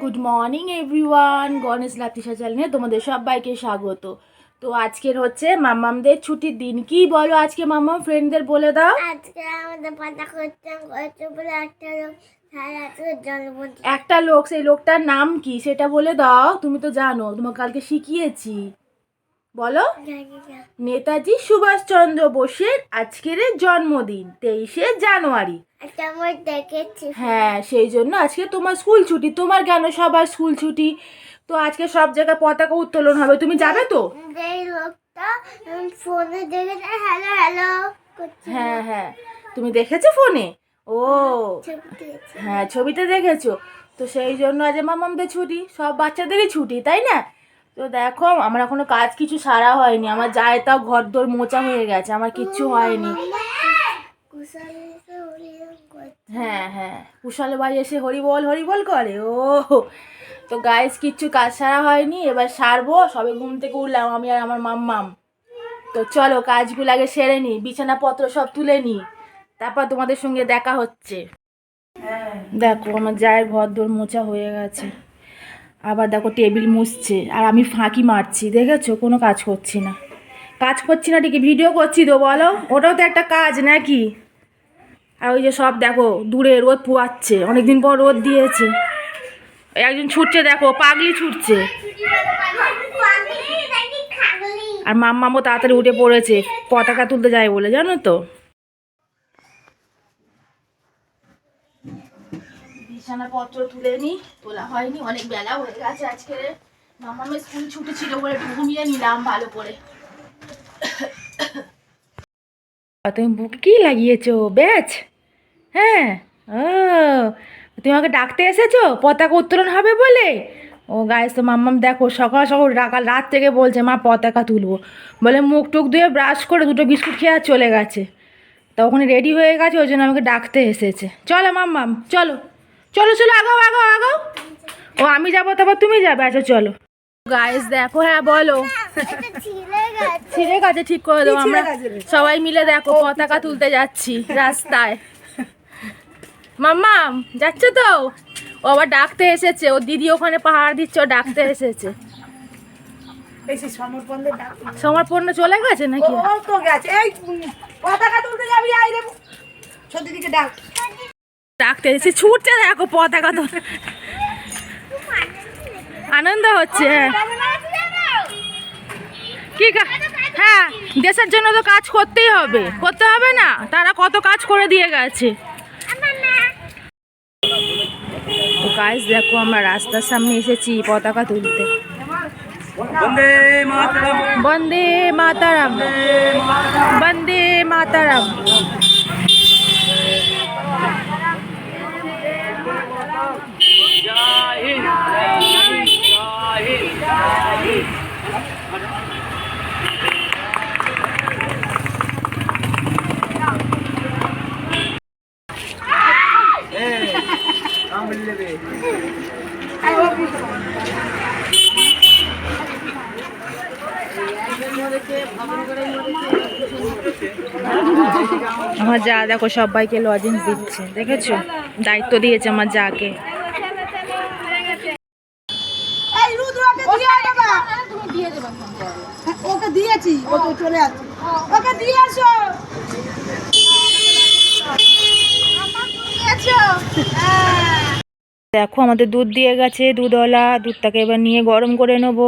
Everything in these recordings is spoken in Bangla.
Good morning everyone Ganesh Latisha চ্যানেলে তোমাদের সবাইকে স্বাগত। তো আজকের হচ্ছে মামামদের ছুটির দিন। কি বলো আজকে মামাম ফ্রেন্ডদের বলে দাও। আজকে আমাদের পাতা করতে বলে একটা লোক একটা লোক সেই লোকটার নাম কি? সেটা বলে দাও। তুমি তো জানো তোমাকে কালকে শিখিয়েছি। বলো? নেতাজি সুভাষচন্দ্র বোসের আজকের জন্মদিন তেইশে জানুয়ারি। আজকে হ্যাঁ সেই জন্য আজকে তোমার স্কুল ছুটি। তোমার কেন সবার স্কুল ছুটি? তো আজকে সব জায়গায় পতাকা উত্তোলন হবে। তুমি যাবে তো? ফোনে হ্যালো হ্যালো হ্যাঁ হ্যাঁ। তুমি দেখেছ ফোনে ও। হ্যাঁ ছবিতে দেখেছ। তো সেই জন্য আজ মামামদের ছুটি। সব বাচ্চাদেরই ছুটি তাই না? তো দেখো, আমার এখনও কাজ কিছু সারা হয়নি। আমার যায় তাও ঘর দোর মোচা হয়ে গেছে, আমার কিচ্ছু হয়নি। হ্যাঁ হ্যাঁ। কুশালে বাড়ি এসে হরি বল হরি বল করে, ও। তো গাইস কিচ্ছু কাজ সারা হয়নি, এবার সারবো, সবে ঘুম থেকে উঠলাম আমি আর আমার মাম্মাম। তো চলো, কাজগুলো আগে সেরে নিই বিছানাপত্র সব তুলে নিই তারপর তোমাদের সঙ্গে দেখা হচ্ছে। দেখো, আমার জায়ের ঘর দোর মোচা হয়ে গেছে। আবার দেখো টেবিল মুছছে, আর আমি ফাঁকি মারছি, দেখেছ? কোনো কাজ করছি না। কাজ করছি না ঠিকই, ভিডিও করছি তো, বলো? ওটাও তো একটা কাজ নাকি? আর ওই যে সব দেখো, দূরে রোদ পোয়াচ্ছে, অনেকদিন পর রোদ দিয়েছে। একজন ছুটছে, দেখো, পাগলি ছুটছে। আর মাম্মামও তাড়াতাড়ি উঠে পড়েছে, পতাকা তুলতে যায় বলে, জানো তো? বিছানাপত্র তুলে নি, তোলা হয়নি, অনেক বেলা হয়ে গেছে আজকে। মামামের স্কুল ছুটি ছিল বলে ঘুমিয়ে নিলাম ভালো করে। তুমি বুকে কি লাগিয়েছো? ব্যাচ হ্যাঁ ও, তুমি আমাকে ডাকতে এসেছ? পতাকা উত্তোলন হবে বলে? ও গায়ে তো মাম্মাম দেখো, সকাল সকাল রাকাল রাত থেকে বলছে, মা, পতাকা তুলবো। বলে মুখ টুক ধুয়ে ব্রাশ করে দুটো বিস্কুট খেয়ে চলে গেছে। তখন রেডি হয়ে গেছে, ওই জন্য আমাকে ডাকতে এসেছে। চলো মাম্মাম চলো। চলো চলো আগাও আগাও আগাও। ও আমি যাব তারপর তুমি যাবে। আচ্ছা চলো। গাইস দেখো হ্যাঁ বলো। ছিঁড়ে গেছে ঠিক করে দেবো আমরা সবাই মিলে দেখো পতাকা তুলতে যাচ্ছি রাস্তায়। মাম্মাম যাচ্ছে তো? ও আবার ডাকতে এসেছে। ও দিদি ওখানে পাহাড় দিচ্ছে ও ডাকতে এসেছে। সমর্পণ চলে গেছে নাকি? ও তো গেছে। এই পতাকা তুলতে যাবি আই রে। সত্যি দিকে ডাক। ডাকতে এসেছে। ছুটছে দেখো পতাকা তো আনন্দ হচ্ছে হ্যাঁ। কি হ্যাঁ দেশের জন্য তো কাজ করতেই হবে। করতে হবে না তারা কত কাজ করে দিয়ে গেছে। তো দেখো আমরা রাস্তার সামনে এসেছি পতাকা তুলতে। বন্দে মাতরম। বন্দে মাতারাম। বন্দে মাতারাম। আমার যা দেখো সবাইকে লজেন্স দিচ্ছে দেখেছ? দায়িত্ব দিয়েছে আমার যাকে। এই রুদ্রকে দিয়ে আয় বাবা ওকে দিয়েছি ও তো চলে আসছে। ওকে দিয়ে আসো। দেখো আমাদের দুধ দিয়ে গেছে দুধওয়ালা। দুধটাকে এবার নিয়ে গরম করে নেব।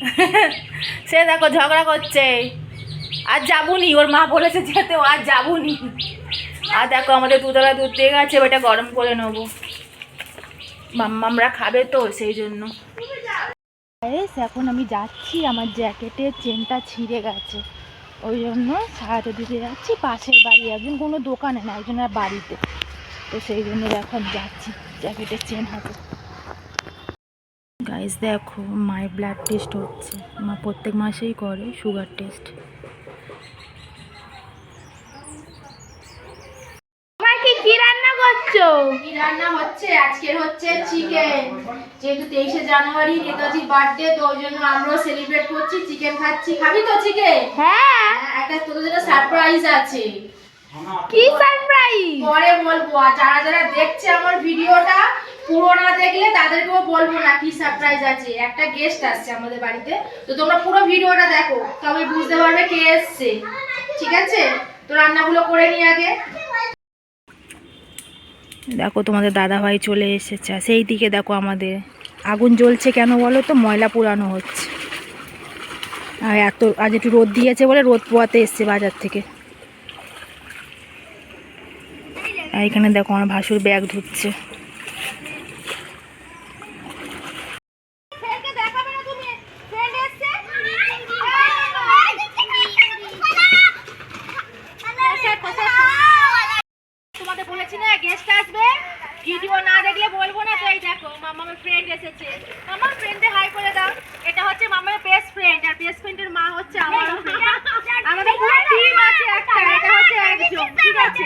সে দেখো ঝগড়া করছে। আর যাবুনি ওর মা বলেছে যেতে আর যাবুনি আর দেখো আমাদের দুধওয়ালা দুধ দিয়ে গেছে এবার গরম করে নেব। মাম্মামরা খাবে তো সেই জন্য। এখন আমি যাচ্ছি আমার জ্যাকেটের চেনটা ছিঁড়ে গেছে। ওই জন্য সারাতে দিতে যাচ্ছি পাশের বাড়ি একজন কোনো দোকানে না একজনের বাড়িতে। তো সেই জন্য এখন যাচ্ছি জ্যাকেটের চেন হাতে। গাইস দেখো মায়ের ব্লাড টেস্ট হচ্ছে। মা প্রত্যেক মাসেই করে সুগার টেস্ট কি কি রান্না করছ? কি রান্না হচ্ছে? আজকে হচ্ছে চিকেন যেহেতু তেইশে জানুয়ারি নেতাজির বার্থডে তো ওই জন্য আমরাও সেলিব্রেট করছি। চিকেন খাচ্ছি। খাবি তো চিকেন হ্যাঁ। একটা তোদের সারপ্রাইজ আছে। কি সারপ্রাইজ পরে বলব আর যারা যারা দেখছে আমার ভিডিওটা পুরো না দেখলে তাদেরকেও বলব না কি সারপ্রাইজ আছে। একটা গেস্ট আসছে আমাদের বাড়িতে তো তোমরা পুরো ভিডিওটা দেখো তবে বুঝতে পারবে কে এসছে। ঠিক আছে? তো রান্নাগুলো করে নি আগে। দেখো তোমাদের দাদা ভাই চলে এসেছে। আর সেই দিকে দেখো আমাদের। আগুন জ্বলছে কেন বলো তো? ময়লা পুরানো হচ্ছে। আর এত আজ একটু রোদ দিয়েছে বলে রোদ পোয়াতে এসছে বাজার থেকে। আর এখানে দেখো আমার ভাসুর ব্যাগ ধুচ্ছে। না গেস্ট আসবে। ভিডিও না দেখলে বলব না তো এই দেখো মামার ফ্রেন্ড এসেছে। মামার ফ্রেন্ডে হাই করে দাও। এটা হচ্ছে মামার বেস্ট ফ্রেন্ড আর বেস্ট ফ্রেন্ডের মা হচ্ছে আমার আমাদের পুরো টিম আছে একটা এটা হচ্ছে একজন ঠিক আছে?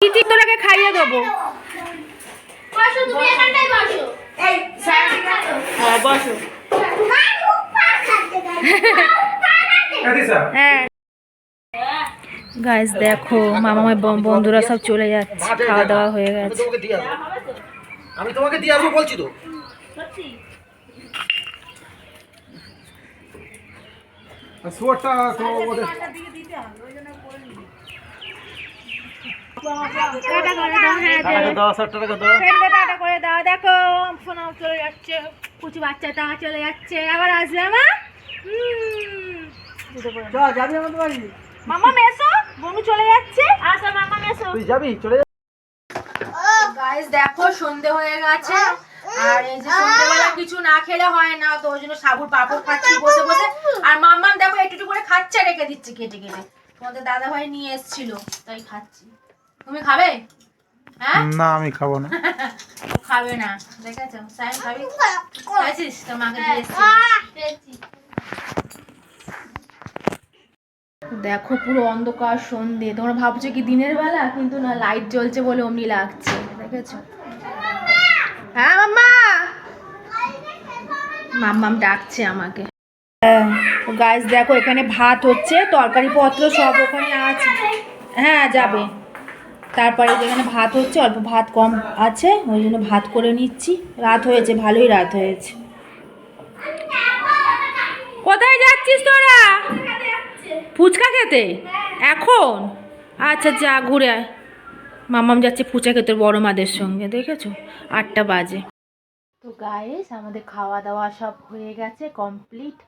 কি তোরাকে খাইয়ে দেবো? বসো তুমি এখানটায় বসো। এই হ্যাঁ বসো। হ্যাঁ। গাইস দেখো মামা বন্ধুরা সব চলে যাচ্ছে খাওয়া দাওয়া হয়ে গেছে। আমি তোমাকে দিয়ে আসব বলছি তো। হ্যাঁ দেবে। দশ হাজার টাকা দাও। ফ্রেন্ডে টাটা করে দাও দেখো ফোনাও চলে যাচ্ছে কুচি বাচ্চাটা চলে যাচ্ছে আবার আসবে মা যাবি আমাদের বাড়ি? মামা মেসো। বনু চলে যাচ্ছে? আসো মামা মেসো তুই যাবি? চলে যা। গাইস দেখো সন্ধে হয়ে গেছে। আর এই যে সন্ধেবেলা কিছু না খেলে হয় না তো ওই জন্য সাবুর পাপড় খাচ্ছি বসে বসে। আর মাম্মাম দেখো একটু একটু করে খাচ্ছে রেখে দিচ্ছে কেটে কেটে। তোমাদের দাদা ভাই নিয়ে এসেছিল তাই খাচ্ছি। তুমি খাবে? হ্যাঁ? না আমি খাব না। খাবে না দেখেছ? সাইন খাবি? খাইছিস? তোর মাকে দিয়ে এসেছি দেখো পুরো অন্ধকার সন্ধে। তোমরা ভাবছ কি দিনের বেলা? কিন্তু না লাইট জ্বলছে বলে অমনি লাগছে। দেখেছ? হ্যাঁ মাম্মা! মাম্মাম ডাকছে আমাকে। গাছ দেখো, এখানে ভাত হচ্ছে তরকারি পত্র সব ওখানে আছে। হ্যাঁ যাবে। তারপরে যেখানে ভাত হচ্ছে, অল্প ভাত কম আছে, ওই জন্য ভাত করে নিচ্ছি। রাত হয়েছে, ভালোই রাত হয়েছে। কোথায় যাচ্ছিস তোরা? ফুচকা খেতে? এখন? আচ্ছা যা, ঘুরে আয়। মামাম যাচ্ছে ফুচকা খেতে বড় মাদের সঙ্গে, দেখেছ? আটটা বাজে। তো গাইস আমাদের খাওয়া দাওয়া সব হয়ে গেছে কমপ্লিট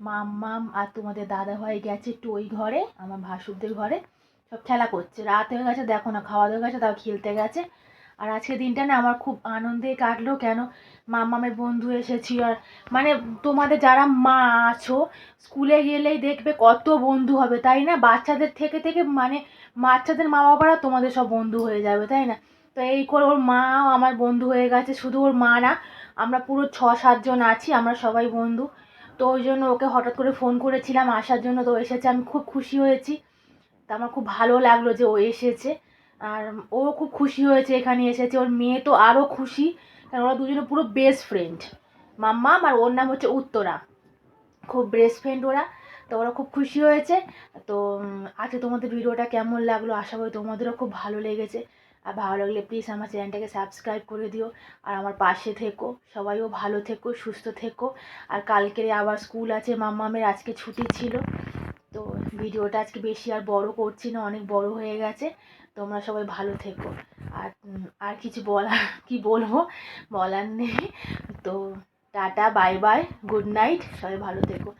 মাম্মাম আর তোমাদের দাদা ভাই গেছে টই ঘরে, আমার ভাসুরদের ঘরে। সব খেলা করছে। রাত হয়ে গেছে, দেখো না, খাওয়া দাওয়া গেছে, তাও খেলতে গেছে। আর আজকে দিনটা না আমার খুব আনন্দে কাটলো কেন? মামামের বন্ধু এসেছি আর মানে তোমাদের যারা মা আছো, স্কুলে গেলেই দেখবে কত বন্ধু হবে, তাই না? বাচ্চাদের থেকে থেকে মানে বাচ্চাদের মা বাবারা তোমাদের সব বন্ধু হয়ে যাবে, তাই না? তো এই করে ওর মাও আমার বন্ধু হয়ে গেছে, শুধু ওর মা না, আমরা পুরো ছ সাতজন আছি, আমরা সবাই বন্ধু। তো ওই জন্য ওকে হঠাৎ করে ফোন করেছিলাম, আসার জন্য তো এসেছে, আমি খুব খুশি হয়েছি। তা আমার খুব ভালো লাগল যে ও এসেছে। আর ও খুব খুশি হয়েছে এখানে এসেছে। ওর মেয়ে তো আরও খুশি। কারণ ওরা দুজনে পুরো বেস্ট ফ্রেন্ড মাম্মাম আর ওর নাম হচ্ছে উত্তরা। খুব বেস্ট ফ্রেন্ড ওরা। তো ওরা খুব খুশি হয়েছে। তো আজকে তোমাদের ভিডিওটা কেমন লাগল? আশা করি তোমাদেরও খুব ভালো লেগেছে। আর ভালো লাগলে প্লিজ আমার চ্যানেলটাকে সাবস্ক্রাইব করে দিও। আর আমার পাশে থেকো। সবাইও ভালো থেকো, সুস্থ থেকো। আর কালকেরে আবার স্কুল আছে মাম্মামের। আজকে ছুটি ছিল। তো ভিডিওটা আজকে বেশি আর বড় করছি না, অনেক বড় হয়ে গেছে। তোমরা সবাই ভালো থেকো। আর আর কিছু বলার, কি বলব? বলার নেই। তো tata, bye bye, good night, সবাই ভালো থেকো।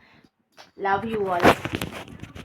Love you all.